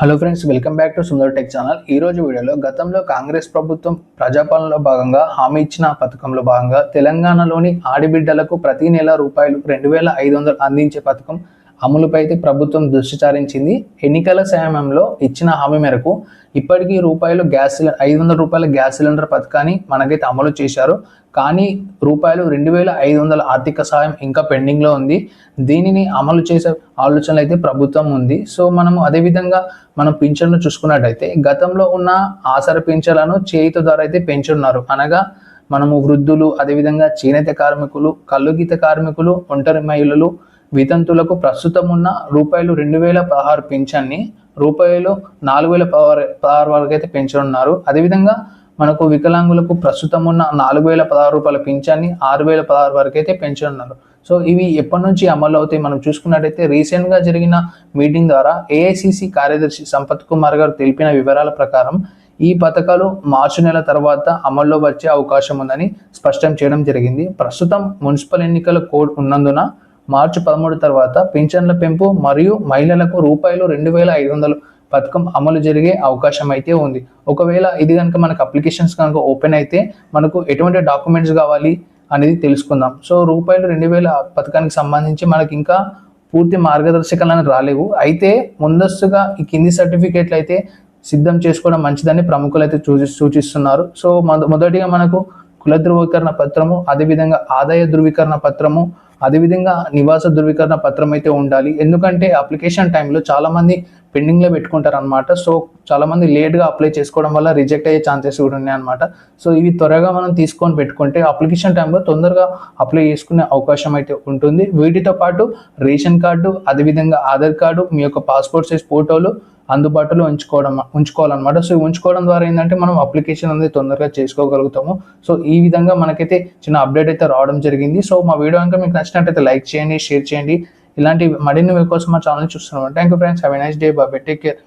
Hello friends welcome back to Sundar tech channel ఈ రోజు వీడియోలో గతంలో కాంగ్రెస్ ప్రభుత్వం ప్రజాపాలనలో భాగంగా హామీ ఇచ్చిన పథకంలో భాగంగా తెలంగాణలోని ఆడిబిడ్డలకు ప్రతి నెల రూపాయలు రెండు వేల ఐదు వందలు అందించే పథకం అమలుపై అయితే ప్రభుత్వం దృష్టి సారించింది. ఎన్నికల సమయంలో ఇచ్చిన హామీ మేరకు ఇప్పటికీ రూపాయలు గ్యాస్ సిలిండర్ ఐదు వందల రూపాయల గ్యాస్ సిలిండర్ పథకాన్ని మనకైతే అమలు చేశారు. కానీ రూపాయలు రెండు వేల ఐదు వందల ఆర్థిక సాయం ఇంకా పెండింగ్లో ఉంది. దీనిని అమలు చేసే ఆలోచనలు అయితే ప్రభుత్వం ఉంది. సో మనము అదేవిధంగా మనం పింఛన్లు చూసుకున్నట్టయితే గతంలో ఉన్న ఆసర పింఛన్లను చేయిత ద్వారా అయితే పెంచున్నారు. అనగా మనము వృద్ధులు అదేవిధంగా చేనేత కార్మికులు కల్లుగీత కార్మికులు ఒంటరి మహిళలు వితంతులకు ప్రస్తుతం ఉన్న రూపాయలు రెండు వేల పదహారు పింఛన్ని రూపాయలు నాలుగు వేల పదహారు పదహారు వరకు అయితే పెంచనున్నారు. అదేవిధంగా మనకు వికలాంగులకు ప్రస్తుతం ఉన్న నాలుగు వేల పదహారు రూపాయల పింఛన్ని ఆరు వేల పదహారు వరకు అయితే పెంచనున్నారు. సో ఇవి ఎప్పటి నుంచి అమలు అవుతాయి మనం చూసుకున్నట్టయితే రీసెంట్గా జరిగిన మీటింగ్ ద్వారా ఏఐసిసి కార్యదర్శి సంపత్ కుమార్ గారు తెలిపిన వివరాల ప్రకారం ఈ పథకాలు మార్చి నెల తర్వాత అమల్లో వచ్చే అవకాశం ఉందని స్పష్టం చేయడం జరిగింది. ప్రస్తుతం మున్సిపల్ ఎన్నికల కోడ్ ఉన్నందున మార్చి పదమూడు తర్వాత పింఛన్ల పెంపు మరియు మహిళలకు రూపాయలు రెండు వేల ఐదు వందలు పథకం అమలు జరిగే అవకాశం అయితే ఉంది. ఒకవేళ ఇది కనుక మనకు అప్లికేషన్స్ కనుక ఓపెన్ అయితే మనకు ఎటువంటి డాక్యుమెంట్స్ కావాలి అనేది తెలుసుకుందాం. సో రూపాయలు రెండు వేల పథకానికి సంబంధించి మనకి ఇంకా పూర్తి మార్గదర్శకాలను రాలేవు. అయితే ముందస్తుగా ఈ కింది సర్టిఫికేట్లు అయితే సిద్ధం చేసుకోవడం మంచిదని ప్రముఖులు అయితే సూచి సూచిస్తున్నారు. సో మొద మొదటిగా మనకు కుల ధృవీకరణ పత్రము అదేవిధంగా ఆదాయ ధృవీకరణ పత్రము అదేవిధంగా నివాస ధృవీకరణ పత్రం అయితే ఉండాలి. ఎందుకంటే అప్లికేషన్ టైంలో చాలామంది పెండింగ్లో పెట్టుకుంటారు అనమాట సో చాలామంది లేట్గా అప్లై చేసుకోవడం వల్ల రిజెక్ట్ అయ్యే ఛాన్సెస్ కూడా ఉన్నాయన్నమాట. సో ఇవి త్వరగా మనం తీసుకొని పెట్టుకుంటే అప్లికేషన్ టైంలో తొందరగా అప్లై చేసుకునే అవకాశం అయితే ఉంటుంది. వీటితో పాటు రేషన్ కార్డు అదేవిధంగా ఆధార్ కార్డు మీ యొక్క పాస్పోర్ట్ సైజ్ ఫోటోలు అందుబాటులో ఉంచుకోవడం ఉంచుకోవాలన్నమాట. సో ఇవి ఉంచుకోవడం ద్వారా ఏంటంటే మనం అప్లికేషన్ అనేది తొందరగా చేసుకోగలుగుతాము. సో ఈ విధంగా మనకైతే చిన్న అప్డేట్ అయితే రావడం జరిగింది. సో మా వీడియో కనుక మీకు నచ్చినట్టయితే లైక్ చేయండి షేర్ చేయండి. ఇలాంటి మరిన్ని వీడియో కోసం మా ఛానల్ చూస్తున్నాం. Thank you friends have nice day బాబే టేక్ కేర్